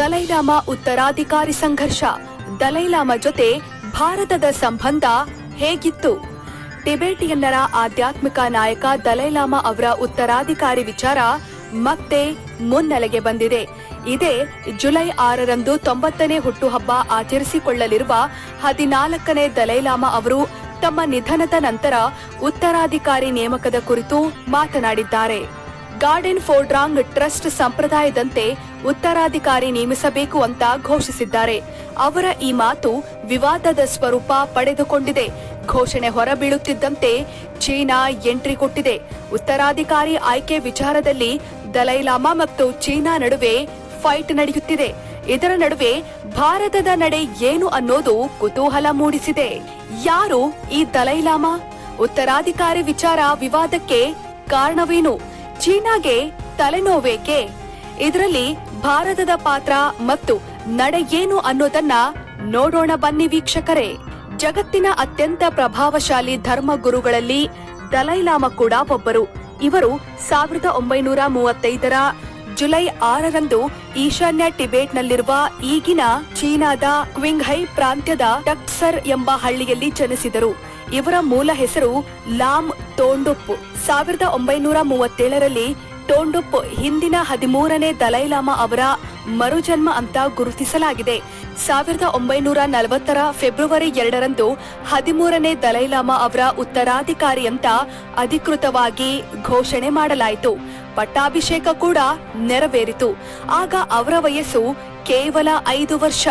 Dalai Lama ಉತ್ತರಾಧಿಕಾರಿ ಸಂಘರ್ಷ. Dalai Lama ಜೊತೆ ಭಾರತದ ಸಂಬಂಧ ಹೇಗಿತ್ತು? ಟಿಬೆಟಿಯನ್ನರ ಆಧ್ಯಾತ್ಮಿಕ ನಾಯಕ ದಲೈಲಾಮ ಅವರ ಉತ್ತರಾಧಿಕಾರಿ ವಿಚಾರ ಮತ್ತೆ ಮುನ್ನೆಲೆಗೆ ಬಂದಿದೆ. ಇದೇ ಜುಲೈ ಆರರಂದು ತೊಂಬತ್ತನೇ ಹುಟ್ಟುಹಬ್ಬ ಆಚರಿಸಿಕೊಳ್ಳಲಿರುವ ಹದಿನಾಲ್ಕನೇ ದಲೈಲಾಮಾ ಅವರು ತಮ್ಮ ನಿಧನದ ನಂತರ ಉತ್ತರಾಧಿಕಾರಿ ನೇಮಕದ ಕುರಿತು ಮಾತನಾಡಿದ್ದಾರೆ. ಗಾರ್ಡನ್ ಫೋರ್ಡ್ರಾಂಗ್ ಟ್ರಸ್ಟ್ ಸಂಪ್ರದಾಯದಂತೆ ಉತ್ತರಾಧಿಕಾರಿ ನೇಮಿಸಬೇಕು ಅಂತ ಘೋಷಿಸಿದ್ದಾರೆ. ಅವರ ಈ ಮಾತು ವಿವಾದದ ಸ್ವರೂಪ ಪಡೆದುಕೊಂಡಿದೆ. ಘೋಷಣೆ ಹೊರಬೀಳುತ್ತಿದ್ದಂತೆ ಚೀನಾ ಎಂಟ್ರಿ ಕೊಟ್ಟಿದೆ. ಉತ್ತರಾಧಿಕಾರಿ ಆಯ್ಕೆ ವಿಚಾರದಲ್ಲಿ ದಲೈಲಾಮಾ ಮತ್ತು ಚೀನಾ ನಡುವೆ ಫೈಟ್ ನಡೆಯುತ್ತಿದೆ. ಇದರ ನಡುವೆ ಭಾರತದ ನಡೆ ಏನು ಅನ್ನೋದು ಕುತೂಹಲ ಮೂಡಿಸಿದೆ. ಯಾರು ಈ ದಲೈಲಾಮಾ ಉತ್ತರಾಧಿಕಾರಿ ವಿಚಾರ ವಿವಾದಕ್ಕೆ ಕಾರಣವೇನು? ಚೀನಾಗೆ ತಲೆನೋವೇಕೆ? ಇದರಲ್ಲಿ ಭಾರತದ ಪಾತ್ರ ಮತ್ತು ನಡೆ ಏನು ಅನ್ನೋದನ್ನ ನೋಡೋಣ ಬನ್ನಿ ವೀಕ್ಷಕರೇ. ಜಗತ್ತಿನ ಅತ್ಯಂತ ಪ್ರಭಾವಶಾಲಿ ಧರ್ಮ ಗುರುಗಳಲ್ಲಿ ದಲೈಲಾಮ ಕೂಡ ಒಬ್ಬರು. ಇವರು ಸಾವಿರದ ಒಂಬೈನೂರ ಮೂವತ್ತೈದರ ಜುಲೈ ಆರರಂದು ಈಶಾನ್ಯ ಟಿಬೆಟ್ನಲ್ಲಿರುವ ಈಗಿನ ಚೀನಾದ ಕ್ವಿಂಗ್ಹೈ ಪ್ರಾಂತ್ಯದ ಟಕ್ಸರ್ ಎಂಬ ಹಳ್ಳಿಯಲ್ಲಿ ಜನಿಸಿದರು. ಇವರ ಮೂಲ ಹೆಸರು ಲಾಮ್ ತೋಂಡುಪ್ ಸಾವಿರದ ಒಂಬೈನೂರ ಮೂವತ್ತೇಳರಲ್ಲಿ ಟೋಂಡುಪ್ ಹಿಂದಿನ ಹದಿಮೂರನೇ ದಲೈಲಾಮಾ ಅವರ ಮರುಜನ್ಮ ಅಂತ ಗುರುತಿಸಲಾಗಿದೆ. ಸಾವಿರದ ಒಂಬೈನೂರ ನಲವತ್ತರ ಫೆಬ್ರವರಿ ಎರಡರಂದು ಹದಿಮೂರನೇ ದಲೈಲಾಮಾ ಅವರ ಉತ್ತರಾಧಿಕಾರಿ ಅಂತ ಅಧಿಕೃತವಾಗಿ ಘೋಷಣೆ ಮಾಡಲಾಯಿತು. ಪಟ್ಟಾಭಿಷೇಕ ಕೂಡ ನೆರವೇರಿತು. ಆಗ ಅವರ ವಯಸ್ಸು ಕೇವಲ ಐದು ವರ್ಷ.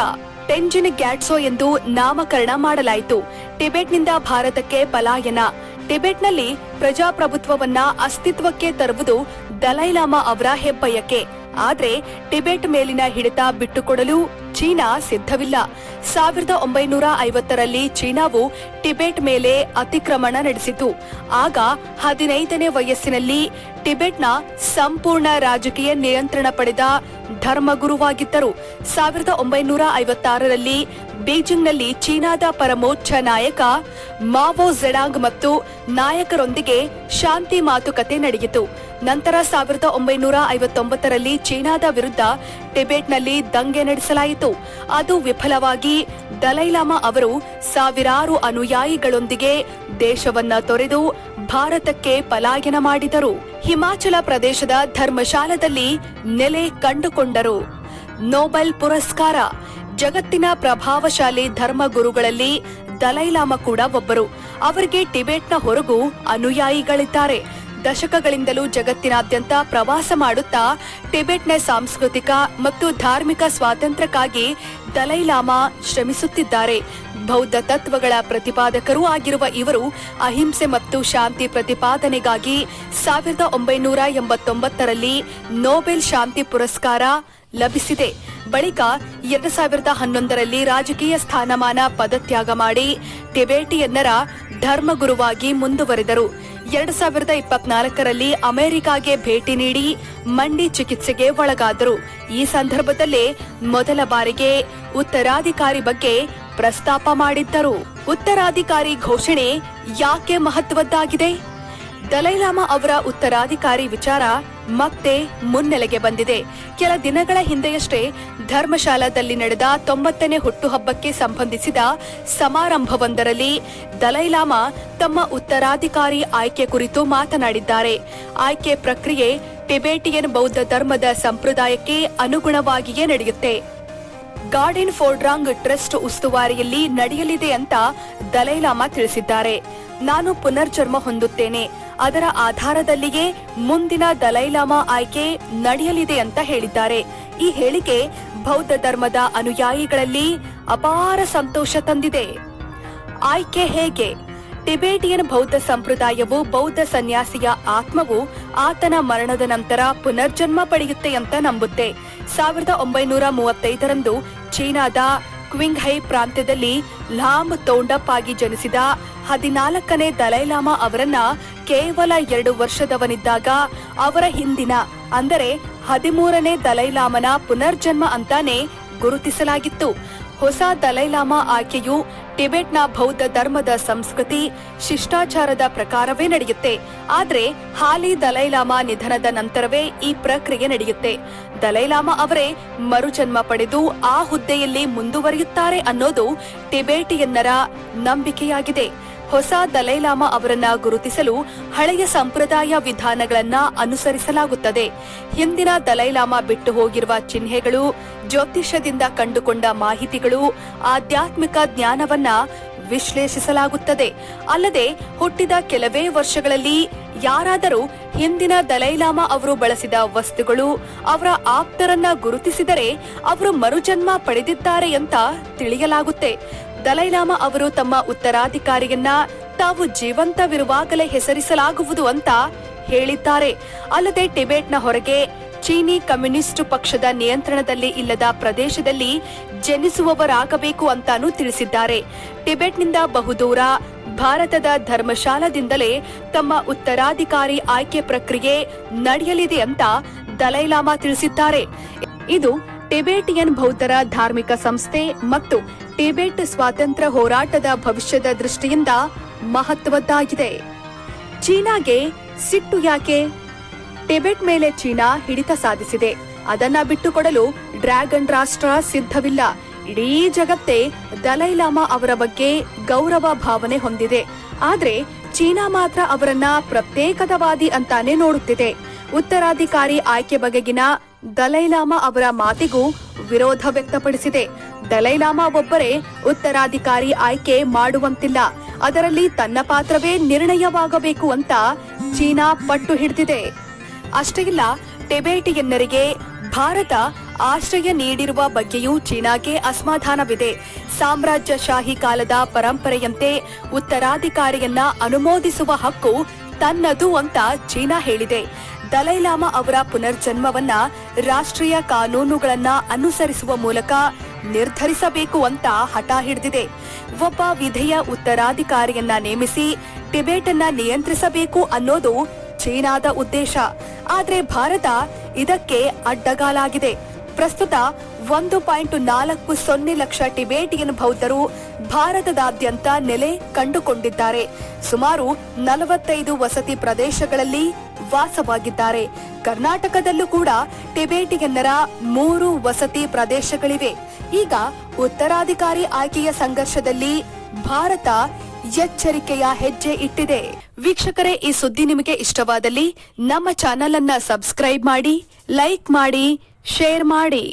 ಟೆಂಜಿನ್ ಗ್ಯಾಟ್ಸೋ ಎಂದು ನಾಮಕರಣ ಮಾಡಲಾಯಿತು. ಟಿಬೆಟ್ನಿಂದ ಭಾರತಕ್ಕೆ ಪಲಾಯನ. ಟಿಬೆಟ್ನಲ್ಲಿ ಪ್ರಜಾಪ್ರಭುತ್ವವನ್ನ ಅಸ್ತಿತ್ವಕ್ಕೆ ತರುವುದು ದಲೈಲಾಮಾ ಅವರ ಹೆಬ್ಬಯಕೆ. ಆದ್ರೆ ಟಿಬೆಟ್ ಮೇಲಿನ ಹಿಡಿತ ಬಿಟ್ಟುಕೊಡಲು ಚೀನಾ ಸಿದ್ಧವಿಲ್ಲ. ಸಾವಿರದ ಒಂಬೈನೂರ ಐವತ್ತರಲ್ಲಿ ಚೀನಾವು ಟಿಬೆಟ್ ಮೇಲೆ ಅತಿಕ್ರಮಣ ನಡೆಸಿತು. ಆಗ ಹದಿನೈದನೇ ವಯಸ್ಸಿನಲ್ಲಿ ಟಿಬೆಟ್ನ ಸಂಪೂರ್ಣ ರಾಜಕೀಯ ನಿಯಂತ್ರಣ ಪಡೆದ ಧರ್ಮಗುರುವಾಗಿದ್ದರು. ಸಾವಿರದ ಒಂಬೈನೂರ ಐವತ್ತಾರರಲ್ಲಿ ಬೀಜಿಂಗ್ನಲ್ಲಿ ಚೀನಾದ ಪರಮೋಚ್ಚ ನಾಯಕ ಮಾವೋ ಜೆಡಾಂಗ್ ಮತ್ತು ನಾಯಕರೊಂದಿಗೆ ಶಾಂತಿ ಮಾತುಕತೆ ನಡೆಯಿತು. ನಂತರ ಸಾವಿರದ ಒಂಬೈನೂರ ಐವತ್ತೊಂಬತ್ತರಲ್ಲಿ ಚೀನಾದ ವಿರುದ್ಧ ಟಿಬೆಟ್ನಲ್ಲಿ ದಂಗೆ ನಡೆಸಲಾಯಿತು. ಅದು ವಿಫಲವಾಗಿ ದಲೈಲಾಮಾ ಅವರು ಸಾವಿರಾರು ಅನುಯಾಯಿಗಳೊಂದಿಗೆ ದೇಶವನ್ನ ತೊರೆದು ಭಾರತಕ್ಕೆ ಪಲಾಯನ ಮಾಡಿದರು. ಹಿಮಾಚಲ ಪ್ರದೇಶದ ಧರ್ಮಶಾಲದಲ್ಲಿ ನೆಲೆ ಕಂಡುಕೊಂಡರು. ನೊಬೆಲ್ ಪುರಸ್ಕಾರ. ಜಗತ್ತಿನ ಪ್ರಭಾವಶಾಲಿ ಧರ್ಮಗುರುಗಳಲ್ಲಿ ದಲೈಲಾಮ ಕೂಡ ಒಬ್ಬರು. ಅವರಿಗೆ ಟಿಬೆಟ್ನ ಹೊರಗೂ ಅನುಯಾಯಿಗಳಿದ್ದಾರೆ. ದಶಕಗಳಿಂದಲೂ ಜಗತ್ತಿನಾದ್ಯಂತ ಪ್ರವಾಸ ಮಾಡುತ್ತಾ ಟಿಬೆಟ್ನ ಸಾಂಸ್ಕೃತಿಕ ಮತ್ತು ಧಾರ್ಮಿಕ ಸ್ವಾತಂತ್ರ್ಯಕ್ಕಾಗಿ ದಲೈಲಾಮಾ ಶ್ರಮಿಸುತ್ತಿದ್ದಾರೆ. ಬೌದ್ಧ ತತ್ವಗಳ ಪ್ರತಿಪಾದಕರೂ ಆಗಿರುವ ಇವರು ಅಹಿಂಸೆ ಮತ್ತು ಶಾಂತಿ ಪ್ರತಿಪಾದನೆಗಾಗಿ ಸಾವಿರದ ಒಂಬೈನೂರ ಎಂಬತ್ತೊಂಬತ್ತರಲ್ಲಿ ನೊಬೆಲ್ ಶಾಂತಿ ಪುರಸ್ಕಾರ ಲಭಿಸಿದೆ. ಬಳಿಕ ಎರಡು ಸಾವಿರದ ಹನ್ನೊಂದರಲ್ಲಿ ರಾಜಕೀಯ ಸ್ಥಾನಮಾನ ಪದತ್ಯಾಗ ಮಾಡಿ ಟಿಬೇಟಿಯನ್ನರ ಧರ್ಮಗುರುವಾಗಿ ಮುಂದುವರೆದರು. ಎರಡು ಸಾವಿರದ ಇಪ್ಪತ್ನಾಲ್ಕರಲ್ಲಿ ಅಮೆರಿಕಾಗೆ ಭೇಟಿ ನೀಡಿ ಮಂಡಿ ಚಿಕಿತ್ಸೆಗೆ ಒಳಗಾದರು. ಈ ಸಂದರ್ಭದಲ್ಲೇ ಮೊದಲ ಬಾರಿಗೆ ಉತ್ತರಾಧಿಕಾರಿ ಬಗ್ಗೆ ಪ್ರಸ್ತಾಪ ಮಾಡಿದ್ದರು. ಉತ್ತರಾಧಿಕಾರಿ ಘೋಷಣೆ ಯಾಕೆ ಮಹತ್ವದ್ದಾಗಿದೆ? ದಲೈಲಾಮಾ ಅವರ ಉತ್ತರಾಧಿಕಾರಿ ವಿಚಾರ ಮತ್ತೆ ಮುನ್ನೆಲೆಗೆ ಬಂದಿದೆ. ಕೆಲ ದಿನಗಳ ಹಿಂದೆಯಷ್ಟೇ ಧರ್ಮಶಾಲಾದಲ್ಲಿ ನಡೆದ ತೊಂಬತ್ತನೇ ಹುಟ್ಟುಹಬ್ಬಕ್ಕೆ ಸಂಬಂಧಿಸಿದ ಸಮಾರಂಭವೊಂದರಲ್ಲಿ ದಲೈಲಾಮಾ ತಮ್ಮ ಉತ್ತರಾಧಿಕಾರಿ ಆಯ್ಕೆ ಕುರಿತು ಮಾತನಾಡಿದ್ದಾರೆ. ಆಯ್ಕೆ ಪ್ರಕ್ರಿಯೆ ಟಿಬೇಟಿಯನ್ ಬೌದ್ಧ ಧರ್ಮದ ಸಂಪ್ರದಾಯಕ್ಕೆ ಅನುಗುಣವಾಗಿಯೇ ನಡೆಯುತ್ತೆ. ಗಾರ್ಡನ್ ಫೋರ್ಡ್ರಾಂಗ್ ಟ್ರಸ್ಟ್ ಉಸ್ತುವಾರಿಯಲ್ಲಿ ನಡೆಯಲಿದೆ ಅಂತ ದಲೈಲಾಮಾ ತಿಳಿಸಿದ್ದಾರೆ. ನಾನು ಪುನರ್ಜನ್ಮ ಹೊಂದುತ್ತೇನೆ. ಅದರ ಆಧಾರದಲ್ಲಿಯೇ ಮುಂದಿನ ದಲೈಲಾಮಾ ಆಯ್ಕೆ ನಡೆಯಲಿದೆ ಅಂತ ಹೇಳಿದ್ದಾರೆ. ಈ ಹೇಳಿಕೆ ಬೌದ್ಧ ಧರ್ಮದ ಅನುಯಾಯಿಗಳಲ್ಲಿ ಅಪಾರ ಸಂತೋಷ ತಂದಿದೆ. ಆಯ್ಕೆ ಹೇಗೆ? ಟಿಬೇಟಿಯನ್ ಬೌದ್ಧ ಸಂಪ್ರದಾಯವು ಬೌದ್ಧ ಸನ್ಯಾಸಿಯ ಆತ್ಮವು ಆತನ ಮರಣದ ನಂತರ ಪುನರ್ಜನ್ಮ ಪಡೆಯುತ್ತೆ ಅಂತ ನಂಬುತ್ತೆ. ಸಾವಿರದ ಒಂಬೈನೂರ ಮೂವತ್ತೈದರಂದು ಚೀನಾದ ಕ್ವಿಂಗ್ಹೈ ಪ್ರಾಂತ್ಯದಲ್ಲಿ ಲಾಮ್ ತೋಂಡಪ್ ಆಗಿ ಜನಿಸಿದ ಹದಿನಾಲ್ಕನೇ ದಲೈಲಾಮ ಅವರನ್ನ ಕೇವಲ ಎರಡು ವರ್ಷದವನಿದ್ದಾಗ ಅವರ ಹಿಂದಿನ, ಅಂದರೆ ಹದಿಮೂರನೇ ದಲೈಲಾಮನ ಪುನರ್ಜನ್ಮ ಅಂತಾನೆ ಗುರುತಿಸಲಾಗಿತ್ತು. ಹೊಸ ದಲೈಲಾಮ ಆಯ್ಕೆಯು ಟಿಬೆಟ್ನ ಬೌದ್ಧ ಧರ್ಮದ ಸಂಸ್ಕೃತಿ, ಶಿಷ್ಟಾಚಾರದ ಪ್ರಕಾರವೇ ನಡೆಯುತ್ತೆ. ಆದರೆ ಹಾಲಿ ದಲೈಲಾಮ ನಿಧನದ ನಂತರವೇ ಈ ಪ್ರಕ್ರಿಯೆ ನಡೆಯುತ್ತೆ. ದಲೈಲಾಮ ಅವರೇ ಮರುಜನ್ಮ ಪಡೆದು ಆ ಹುದ್ದೆಯಲ್ಲಿ ಮುಂದುವರಿಯುತ್ತಾರೆ ಅನ್ನೋದು ಟಿಬೇಟಿಯನ್ನರ ನಂಬಿಕೆಯಾಗಿದೆ. ಹೊಸ ದಲೈಲಾಮ ಅವರನ್ನ ಗುರುತಿಸಲು ಹಳೆಯ ಸಂಪ್ರದಾಯ ವಿಧಾನಗಳನ್ನ ಅನುಸರಿಸಲಾಗುತ್ತದೆ. ಹಿಂದಿನ ದಲೈಲಾಮ ಬಿಟ್ಟು ಹೋಗಿರುವ ಚಿಹ್ನೆಗಳು ಜ್ಯೋತಿಷ್ಯದಿಂದ ಕಂಡುಕೊಂಡ ಮಾಹಿತಿಗಳು ಆಧ್ಯಾತ್ಮಿಕ ಜ್ಞಾನವನ್ನ ವಿಶ್ಲೇಷಿಸಲಾಗುತ್ತದೆ. ಅಲ್ಲದೆ ಹುಟ್ಟಿದ ಕೆಲವೇ ವರ್ಷಗಳಲ್ಲಿ ಯಾರಾದರೂ ಹಿಂದಿನ ದಲೈಲಾಮ ಅವರು ಬಳಸಿದ ವಸ್ತುಗಳು ಅವರ ಆಪ್ತರನ್ನ ಗುರುತಿಸಿದರೆ ಅವರು ಮರುಜನ್ಮ ಪಡೆದಿದ್ದಾರೆ ಅಂತ ತಿಳಿಯಲಾಗುತ್ತೆ. ದಲೈಲಾಮಾ ಅವರು ತಮ್ಮ ಉತ್ತರಾಧಿಕಾರಿಯನ್ನ ತಾವು ಜೀವಂತವಿರುವಾಗಲೇ ಹೆಸರಿಸಲಾಗುವುದು ಅಂತ ಹೇಳಿದ್ದಾರೆ. ಅಲ್ಲದೆ ಟಿಬೆಟ್ನ ಹೊರಗೆ ಚೀನಿ ಕಮ್ಯುನಿಸ್ಟ್ ಪಕ್ಷದ ನಿಯಂತ್ರಣದಲ್ಲಿ ಇಲ್ಲದ ಪ್ರದೇಶದಲ್ಲಿ ಜನಿಸುವವರಾಗಬೇಕು ಅಂತಾನೂ ತಿಳಿಸಿದ್ದಾರೆ. ಟಿಬೆಟ್ನಿಂದ ಬಹುದೂರ ಭಾರತದ ಧರ್ಮಶಾಲಾದಿಂದಲೇ ತಮ್ಮ ಉತ್ತರಾಧಿಕಾರಿ ಆಯ್ಕೆ ಪ್ರಕ್ರಿಯೆ ನಡೆಯಲಿದೆ ಅಂತ ದಲೈಲಾಮಾ ತಿಳಿಸಿದ್ದಾರೆ. ಇದು ಟಿಬೇಟಿಯನ್ ಬೌದ್ಧರ ಧಾರ್ಮಿಕ ಸಂಸ್ಥೆ ಮತ್ತು ಟಿಬೆಟ್ ಸ್ವಾತಂತ್ರ್ಯ ಹೋರಾಟದ ಭವಿಷ್ಯದ ದೃಷ್ಟಿಯಿಂದ ಮಹತ್ವದ್ದಾಗಿದೆ. ಚೀನಾಗೆ ಸಿಟ್ಟು ಯಾಕೆ? ಟಿಬೆಟ್ ಮೇಲೆ ಚೀನಾ ಹಿಡಿತ ಸಾಧಿಸಿದೆ. ಅದನ್ನ ಬಿಟ್ಟುಕೊಡಲು ಡ್ರ್ಯಾಗನ್ ರಾಷ್ಟ್ರ ಸಿದ್ಧವಿಲ್ಲ. ಇಡೀ ಜಗತ್ತೇ ದಲೈಲಾಮಾ ಅವರ ಬಗ್ಗೆ ಗೌರವ ಭಾವನೆ ಹೊಂದಿದೆ. ಆದ್ರೆ ಚೀನಾ ಮಾತ್ರ ಅವರನ್ನ ಪ್ರತ್ಯೇಕತವಾದಿ ಅಂತಾನೆ ನೋಡುತ್ತಿದೆ. ಉತ್ತರಾಧಿಕಾರಿ ಆಯ್ಕೆ ಬಗೆಗಿನ ದಲೈಲಾಮಾ ಅವರ ಮಾತಿಗೂ ವಿರೋಧ ವ್ಯಕ್ತಪಡಿಸಿದೆ. ದಲೈಲಾಮಾ ಒಬ್ಬರೇ ಉತ್ತರಾಧಿಕಾರಿ ಆಯ್ಕೆ ಮಾಡುವಂತಿಲ್ಲ. ಅದರಲ್ಲಿ ತನ್ನ ಪಾತ್ರವೇ ನಿರ್ಣಯವಾಗಬೇಕು ಅಂತ ಚೀನಾ ಪಟ್ಟು ಹಿಡಿದಿದೆ. ಅಷ್ಟೇ ಇಲ್ಲ, ಟಿಬೇಟಿಯನ್ನರಿಗೆ ಭಾರತ ಆಶ್ರಯ ನೀಡಿರುವ ಬಗ್ಗೆಯೂ ಚೀನಾಗೆ ಅಸಮಾಧಾನವಿದೆ. ಸಾಮ್ರಾಜ್ಯಶಾಹಿ ಕಾಲದ ಪರಂಪರೆಯಂತೆ ಉತ್ತರಾಧಿಕಾರಿಯನ್ನ ಅನುಮೋದಿಸುವ ಹಕ್ಕು ತನ್ನದು ಅಂತ ಚೀನಾ ಹೇಳಿದೆ. ದಲೈಲಾಮಾ ಅವರ ಪುನರ್ಜನ್ಮವನ್ನ ರಾಷ್ಟ್ರೀಯ ಕಾನೂನುಗಳನ್ನ ಅನುಸರಿಸುವ ಮೂಲಕ ನಿರ್ಧರಿಸಬೇಕು ಅಂತ ಹಠ ಹಿಡಿದಿದೆ. ಒಬ್ಬ ವಿಧೇಯ ಉತ್ತರಾಧಿಕಾರಿಯನ್ನ ನೇಮಿಸಿ ಟಿಬೆಟ್ ಅನ್ನ ನಿಯಂತ್ರಿಸಬೇಕು ಅನ್ನೋದು ಚೀನಾದ ಉದ್ದೇಶ. ಆದ್ರೆ ಭಾರತ ಇದಕ್ಕೆ ಅಡ್ಡಗಾಲಾಗಿದೆ. ಪ್ರಸ್ತುತ ಒಂದು ಪಾಯಿಂಟ್ ನಾಲ್ಕು ಸೊನ್ನೆ ಲಕ್ಷ ಟಿಬೇಟಿಯನ್ ಬೌದ್ಧರು ಭಾರತದಾದ್ಯಂತ ನೆಲೆ ಕಂಡುಕೊಂಡಿದ್ದಾರೆ. ಸುಮಾರು ನಲವತ್ತೈದು ವಸತಿ ಪ್ರದೇಶಗಳಲ್ಲಿ ವಾಸವಾಗಿದ್ದಾರೆ ಕರ್ನಾಟಕದಲ್ಲೂ ಕೂಡ ಟಿಬೇಟಿಯನ್ನರ ಮೂರು ವಸತಿ ಪ್ರದೇಶಗಳಿವೆ. ಈಗ ಉತ್ತರಾಧಿಕಾರಿ ಆಯ್ಕೆಯ ಸಂಘರ್ಷದಲ್ಲಿ ಭಾರತ ಎಚ್ಚರಿಕೆಯ ಹೆಜ್ಜೆ ಇಟ್ಟಿದೆ. ವೀಕ್ಷಕರೇ, ಈ ಸುದ್ದಿ ನಿಮಗೆ ಇಷ್ಟವಾದಲ್ಲಿ ನಮ್ಮ ಚಾನೆಲ್ ಅನ್ನ ಸಬ್ಸ್ಕ್ರೈಬ್ ಮಾಡಿ, ಲೈಕ್ ಮಾಡಿ, ಶೇರ್ ಮಾಡಿ.